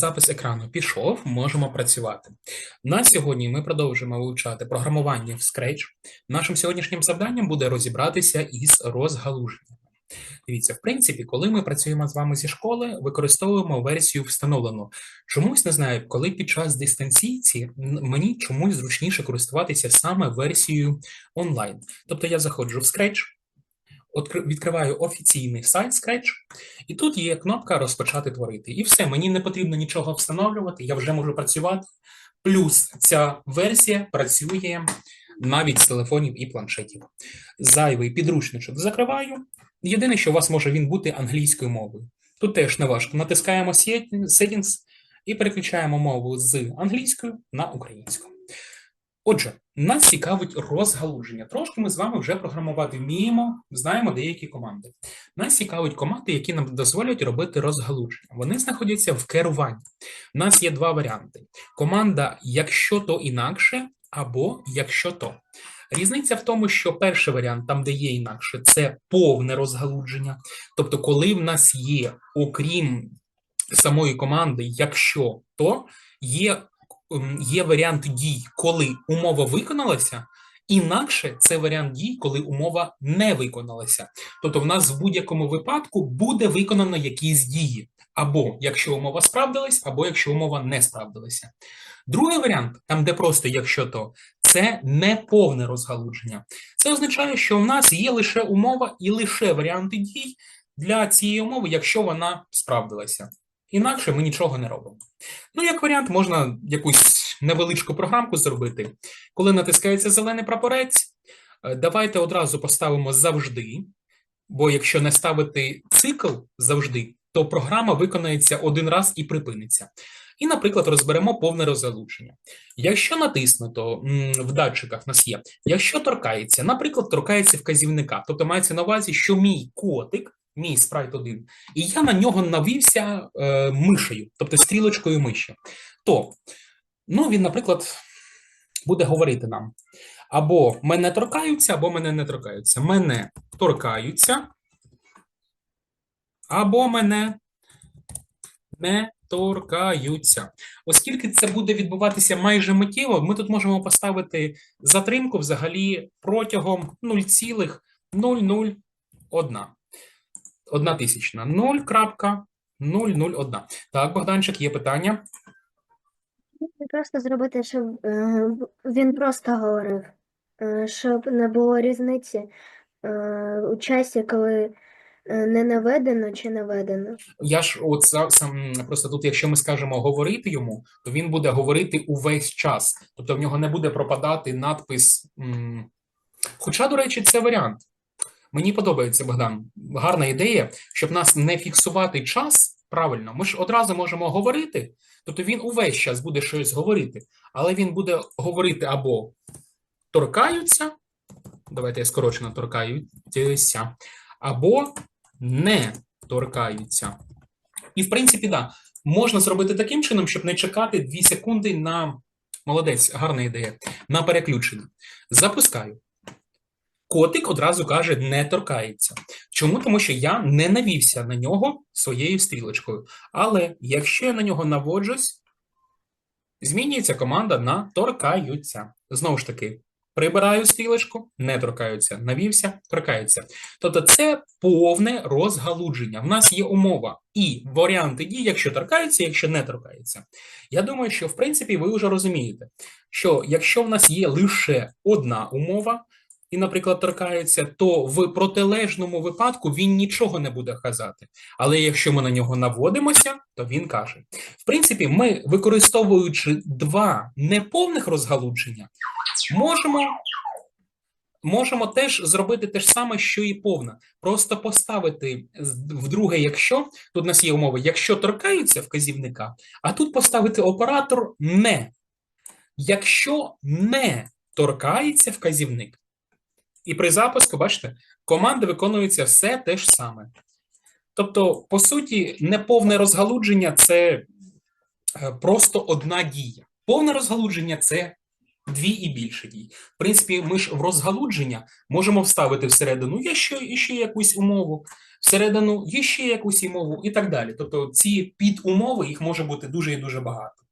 запис екрану пішов, можемо працювати. На сьогодні ми продовжимо вивчати програмування в Scratch. Нашим сьогоднішнім завданням буде розібратися із розгалуженнями. Дивіться, в принципі, коли ми працюємо з вами зі школи, використовуємо версію встановлену. Чомусь не знаю, коли під час дистанційці мені чомусь зручніше користуватися саме версією онлайн. Тобто я заходжу в Scratch, відкриваю офіційний сайт Scratch, і тут є кнопка Розпочати творити. І все, мені не потрібно нічого встановлювати, я вже можу працювати. Плюс ця версія працює навіть з телефонів і планшетів. Зайвий підручничок закриваю. Єдине, що у вас може він бути англійською мовою. Тут теж не важко. Натискаємо Settings і переключаємо мову з англійською на українську. Отже, нас цікавить розгалуження. Трошки ми з вами вже програмувати вміємо, знаємо деякі команди. Нас цікавить команди, які нам дозволять робити розгалуження. Вони знаходяться в керуванні. У нас є два варіанти: команда якщо то інакше, або якщо то. Різниця в тому, що перший варіант, там де є інакше, це повне розгалудження. Тобто, коли в нас є, окрім самої команди, якщо то є, є варіант дій, коли умова виконалася. Інакше це варіант дій, коли умова не виконалася. Тобто, в нас в будь-якому випадку буде виконано якісь дії, або якщо умова справдилась, або якщо умова не справдилася. Другий варіант, там де просто якщо то, це не повне розгалудження. Це означає, що в нас є лише умова і лише варіанти дій для цієї умови, якщо вона справдилася. Інакше ми нічого не робимо. Ну, як варіант, можна якусь невеличку програмку зробити. Коли натискається зелений прапорець, е, давайте одразу поставимо завжди, бо якщо не ставити цикл завжди, то програма виконається один раз і припиниться. І, наприклад, розберемо повне розгалудження. Якщо натиснуто в датчиках нас є, якщо торкається, наприклад, торкається вказівника, тобто мається на увазі, що мій котик, мій спрайт 1, і я на нього навівся е, мишею, тобто стрілочкою миші, то ну, він, наприклад, буде говорити нам: або мене торкаються, або мене не торкаються. Мене торкаються, або мене не торкаються. Оскільки це буде відбуватися майже миттєво, ми тут можемо поставити затримку взагалі протягом 0,001. Одна тисячна. 0,001. Так, Богданчик, є питання? Просто зробити, щоб е, він просто говорив, е, щоб не було різниці е, у часі, коли не наведено чи наведено. Я ж от сам просто тут, якщо ми скажемо говорити йому, то він буде говорити увесь час. Тобто в нього не буде пропадати надпис. Хоча, до речі, це варіант. Мені подобається Богдан. Гарна ідея, щоб нас не фіксувати час. Правильно, ми ж одразу можемо говорити, тобто він увесь час буде щось говорити, але він буде говорити або торкаються, давайте я скорочено торкаються, або не торкаються. І, в принципі, да, можна зробити таким чином, щоб не чекати 2 секунди на молодець, гарна ідея, на переключення. Запускаю. Котик одразу каже, не торкається. Чому? Тому що я не навівся на нього своєю стрілочкою. Але якщо я на нього наводжусь, змінюється команда на торкаються. Знову ж таки, прибираю стрілочку, не торкаються, навівся, торкаються. Тобто це повне розгалудження. В нас є умова і варіанти дій, якщо торкаються, якщо не торкаються. Я думаю, що в принципі ви вже розумієте, що якщо в нас є лише одна умова, і, наприклад, торкаються, то в протилежному випадку він нічого не буде казати. Але якщо ми на нього наводимося, то він каже. В принципі, ми, використовуючи два неповних розгалудження, можемо, можемо теж зробити те ж саме, що і повна. Просто поставити з- в друге, якщо тут у нас є умови, якщо торкаються вказівника, а тут поставити оператор не. Якщо не торкається вказівник, і при запуску, бачите, команди виконуються все те ж саме. Тобто, по суті, неповне розгалудження це е, просто одна дія. Повне розгалудження це дві і більше дій. В принципі, ми ж в розгалудження можемо вставити всередину є ще, ще якусь умову, всередину є ще якусь умову і так далі. Тобто ці підумови їх може бути дуже і дуже багато.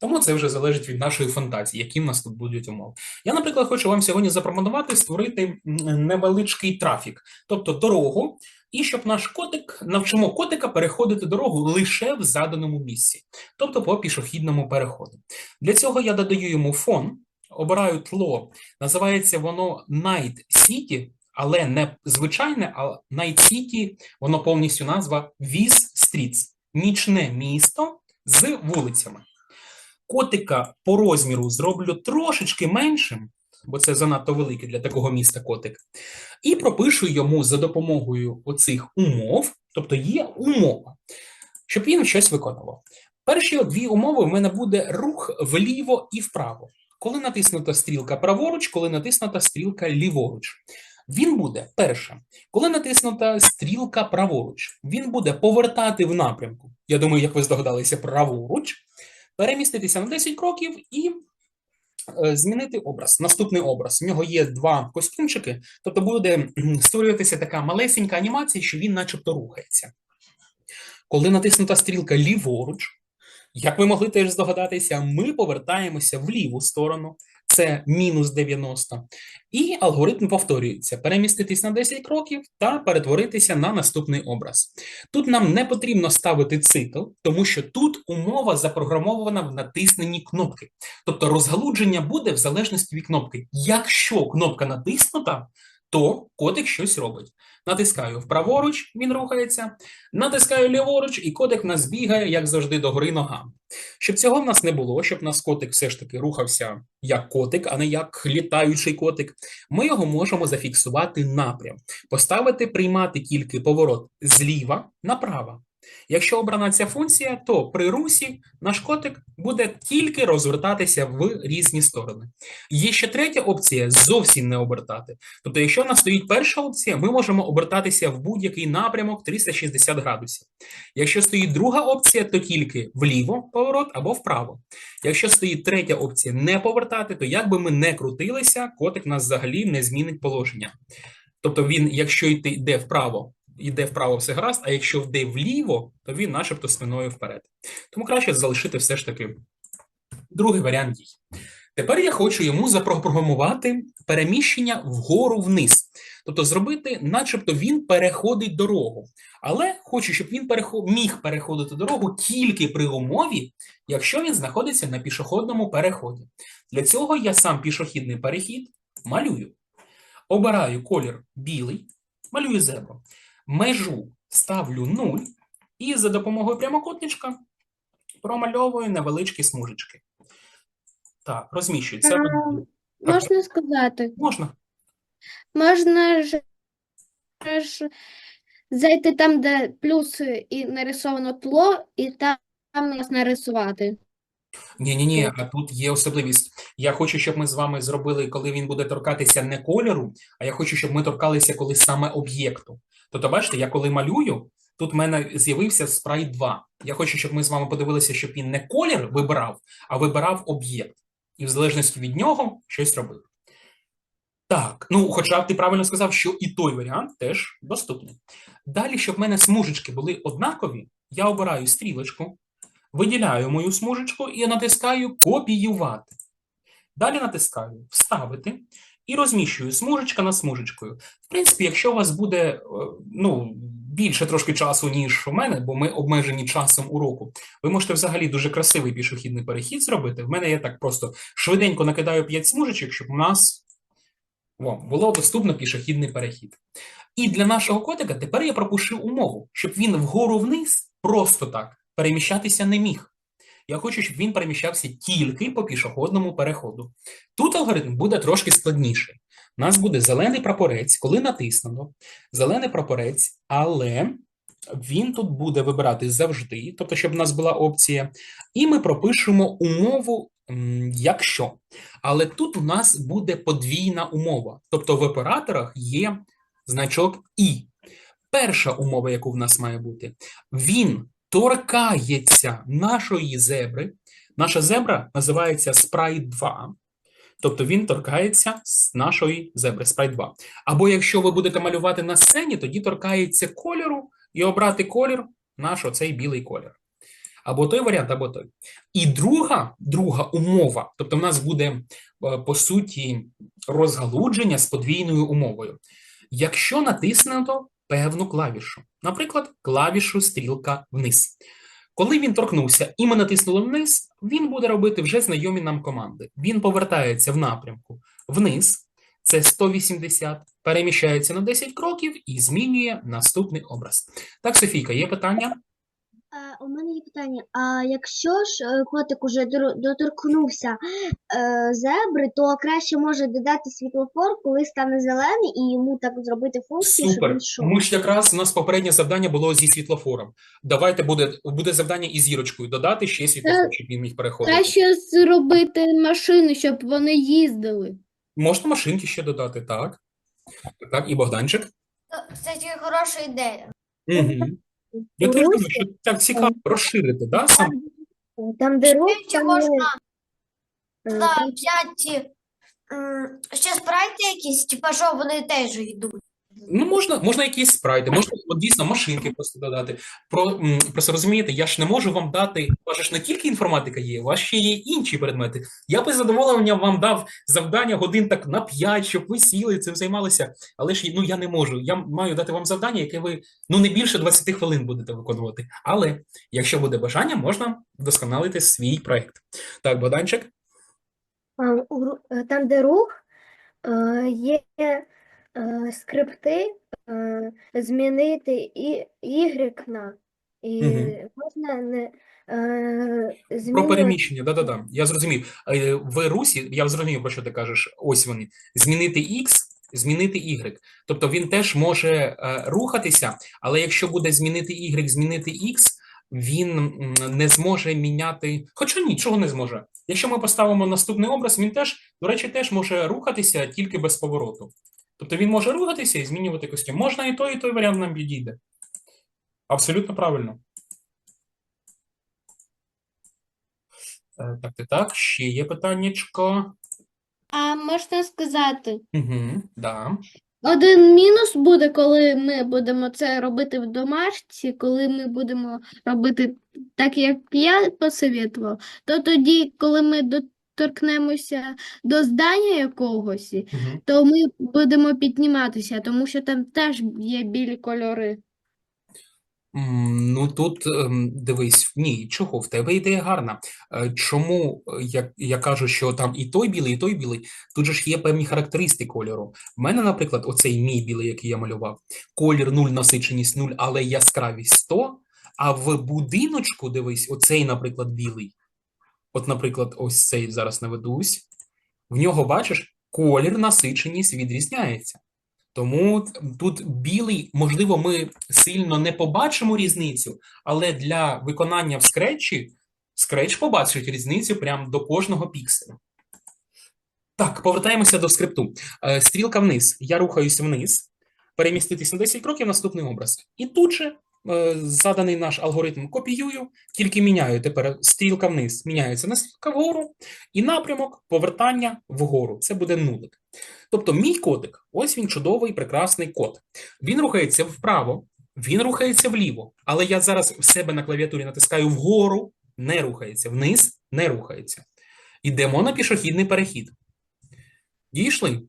Тому це вже залежить від нашої фантазії, які в нас тут будуть умови. Я, наприклад, хочу вам сьогодні запропонувати створити невеличкий трафік, тобто дорогу, і щоб наш котик навчимо котика переходити дорогу лише в заданому місці, тобто по пішохідному переходу. Для цього я додаю йому фон, обираю тло, називається воно Night City, але не звичайне, а Night City, воно повністю назва Viz Streets, нічне місто з вулицями. Котика по розміру зроблю трошечки меншим, бо це занадто великий для такого міста котик, і пропишу йому за допомогою оцих умов, тобто є умова, щоб він щось виконував. Перші дві умови в мене буде рух вліво і вправо. Коли натиснута стрілка праворуч, коли натиснута стрілка ліворуч. Він буде перше, коли натиснута стрілка праворуч, він буде повертати в напрямку. Я думаю, як ви здогадалися, праворуч, переміститися на 10 кроків і е, змінити образ. Наступний образ. У нього є два костюмчики, тобто буде створюватися така малесенька анімація, що він начебто рухається. Коли натиснута стрілка ліворуч, як ви могли теж здогадатися, ми повертаємося в ліву сторону, це мінус 90, і алгоритм повторюється: переміститись на 10 кроків та перетворитися на наступний образ. Тут нам не потрібно ставити цикл, тому що тут умова запрограмована в натисненні кнопки. Тобто розгалудження буде в залежності від кнопки. Якщо кнопка натиснута, то котик щось робить. Натискаю вправоруч, він рухається, натискаю ліворуч, і котик в нас бігає, як завжди, догори ногами. Щоб цього в нас не було, щоб у нас котик все ж таки рухався як котик, а не як літаючий котик, ми його можемо зафіксувати напрям, поставити приймати тільки поворот зліва направо. Якщо обрана ця функція, то при русі наш котик буде тільки розвертатися в різні сторони. Є ще третя опція зовсім не обертати. Тобто, якщо в нас стоїть перша опція, ми можемо обертатися в будь-який напрямок 360 градусів. Якщо стоїть друга опція, то тільки вліво поворот або вправо. Якщо стоїть третя опція не повертати, то як би ми не крутилися, котик нас взагалі не змінить положення. Тобто він, якщо йти йде вправо, йде вправо все гаразд, а якщо йде вліво, то він начебто спиною вперед. Тому краще залишити все ж таки другий варіант дій. Тепер я хочу йому запрограмувати переміщення вгору вниз. Тобто зробити, начебто він переходить дорогу. Але хочу, щоб він переход... міг переходити дорогу тільки при умові, якщо він знаходиться на пішохідному переході. Для цього я сам пішохідний перехід малюю. Обираю колір білий, малюю зебру. Межу ставлю 0 і за допомогою прямокутничка промальовую невеличкі смужечки. Так, розміщується. А, Можна сказати, Можна. можна ж, ж зайти там, де плюс і нарисовано тло, і там нас нарисувати. Ні, ні, ні, а тут є особливість. Я хочу, щоб ми з вами зробили, коли він буде торкатися не кольору, а я хочу, щоб ми торкалися коли саме об'єкту. Тобто, бачите, я коли малюю, тут в мене з'явився спрайт 2. Я хочу, щоб ми з вами подивилися, щоб він не колір вибирав, а вибирав об'єкт. І в залежності від нього щось робив. Так, ну, хоча б ти правильно сказав, що і той варіант теж доступний. Далі, щоб в мене смужечки були однакові, я обираю стрілочку, виділяю мою смужечку і натискаю копіювати. Далі натискаю вставити і розміщую смужечка над смужечкою. В принципі, якщо у вас буде е, ну, більше трошки часу, ніж у мене, бо ми обмежені часом уроку, ви можете взагалі дуже красивий пішохідний перехід зробити. В мене я так просто швиденько накидаю 5 смужечок, щоб у нас о, було доступно пішохідний перехід. І для нашого котика тепер я пропишу умову, щоб він вгору вниз просто так переміщатися не міг. Я хочу, щоб він переміщався тільки по пішохідному переходу. Тут алгоритм буде трошки складніший. У нас буде зелений прапорець, коли натиснено, зелений прапорець, але він тут буде вибирати завжди, тобто, щоб у нас була опція, і ми пропишемо умову, якщо. Але тут у нас буде подвійна умова. Тобто в операторах є значок І. Перша умова, яку в нас має бути, він торкається нашої зебри. Наша зебра називається Sprite 2. Тобто він торкається з нашої зебри Sprite 2. Або якщо ви будете малювати на сцені, тоді торкається кольору і обрати колір наш оцей білий колір. Або той варіант, або той. І друга, друга умова, тобто в нас буде е, по суті розгалудження з подвійною умовою. Якщо натиснуто певну клавішу, наприклад, клавішу стрілка вниз. Коли він торкнувся і ми натиснули вниз, він буде робити вже знайомі нам команди. Він повертається в напрямку вниз, це 180, переміщається на 10 кроків і змінює наступний образ. Так, Софійка, є питання? А, у мене є питання. А якщо ж е, котик уже доторкнувся е, зебри, то краще може додати світлофор, коли стане зелений, і йому так зробити функцію, щоб він йшов. Ми ж якраз у нас попереднє завдання було зі світлофором. Давайте буде, буде завдання із зірочкою додати ще світлофор, щоб він міг переходити. Краще зробити машини, щоб вони їздили. Можна машинки ще додати, так? Так, і Богданчик. Кстати, хороша ідея. Угу. Я теж думаю, що так цікаво розширити, да, сам? Там, де рух, Ще там, можна е, взяти м, ще спрайти якісь, типа, що вони теж йдуть. Ну, можна, можна якісь спрайти, можна от дійсно машинки просто додати. Про, просто розумієте, я ж не можу вам дати, у вас ж не тільки інформатика є, у вас ще є інші предмети. Я би з задоволенням вам дав завдання годин так на 5, щоб ви сіли, цим займалися. Але ж ну, я не можу. Я маю дати вам завдання, яке ви ну, не більше 20 хвилин будете виконувати. Але якщо буде бажання, можна вдосконалити свій проект. Так, Богданчик? Е, Там, де рух, е, є скрипти е, змінити і Y на. І Мгм. можна не е, Про переміщення, да-да-да, я зрозумів. Е, В русі, я зрозумів, про що ти кажеш, ось вони, змінити X, змінити Y. Тобто він теж може е, рухатися, але якщо буде змінити Y, змінити X, він не зможе міняти, хоча нічого не зможе. Якщо ми поставимо наступний образ, він теж, до речі, теж може рухатися тільки без повороту. Тобто він може рухатися і змінювати костюм. Можна і той, і той варіант нам підійде. Абсолютно правильно. Е, Так, так, так, ще є питаннячко. А можна сказати, Угу, да. один мінус буде, коли ми будемо це робити в домашці, коли ми будемо робити так, як я посовітував, то тоді, коли ми доторкнемося до здання якогось, Угу. то ми будемо підніматися, тому що там теж є білі кольори. Ну тут ем, дивись, ні, чого, в тебе ідея гарна. Е, Чому е, я, я кажу, що там і той білий, і той білий, тут же ж є певні характеристики кольору. В мене, наприклад, оцей мій білий, який я малював, колір 0, насиченість 0, але яскравість 100, а в будиночку, дивись, оцей, наприклад, білий, от, наприклад, ось цей зараз наведусь, в нього, бачиш, колір, насиченість відрізняється. Тому тут білий, можливо, ми сильно не побачимо різницю, але для виконання в скретчі скретч побачить різницю прямо до кожного пікселя. Так, повертаємося до скрипту. Е, Стрілка вниз. Я рухаюся вниз, переміститись на 10 кроків, наступний образ. І тут же заданий наш алгоритм копіюю, тільки міняю тепер стрілка вниз, міняється на стрілка вгору, і напрямок повертання вгору. Це буде нулик. Тобто, мій котик, ось він чудовий, прекрасний кот. Він рухається вправо, він рухається вліво, але я зараз в себе на клавіатурі натискаю вгору, не рухається, вниз не рухається. Ідемо на пішохідний перехід. Дійшли?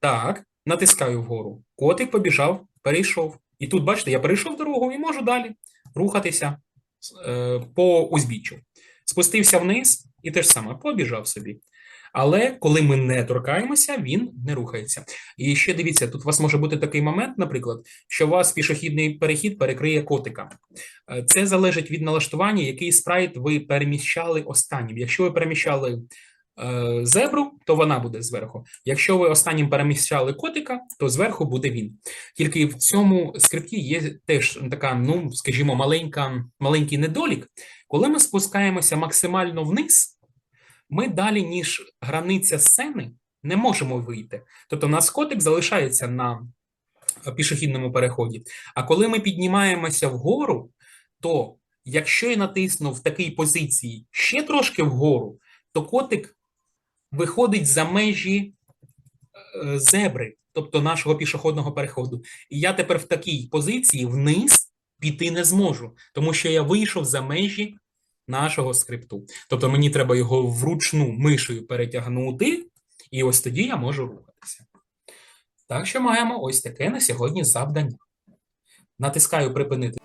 Так, натискаю вгору. Котик побіжав, перейшов. І тут, бачите, я перейшов дорогу і можу далі рухатися е, по узбіччю. Спустився вниз і те ж саме, побіжав собі. Але коли ми не торкаємося, він не рухається. І ще дивіться, тут у вас може бути такий момент, наприклад, що у вас пішохідний перехід перекриє котика. Е, Це залежить від налаштування, який спрайт ви переміщали останнім. Якщо ви переміщали зебру, то вона буде зверху. Якщо ви останнім переміщали котика, то зверху буде він. Тільки в цьому скрипті є теж така, ну скажімо, маленька, маленький недолік. Коли ми спускаємося максимально вниз, ми далі, ніж границя сцени, не можемо вийти. Тобто, у нас котик залишається на е, пішохідному переході. А коли ми піднімаємося вгору, то якщо я натисну в такій позиції ще трошки вгору, то котик виходить за межі е, зебри, тобто нашого пішохідного переходу. І я тепер в такій позиції вниз піти не зможу, тому що я вийшов за межі нашого скрипту. Тобто мені треба його вручну мишею перетягнути, і ось тоді я можу рухатися. Так що маємо ось таке на сьогодні завдання. Натискаю припинити.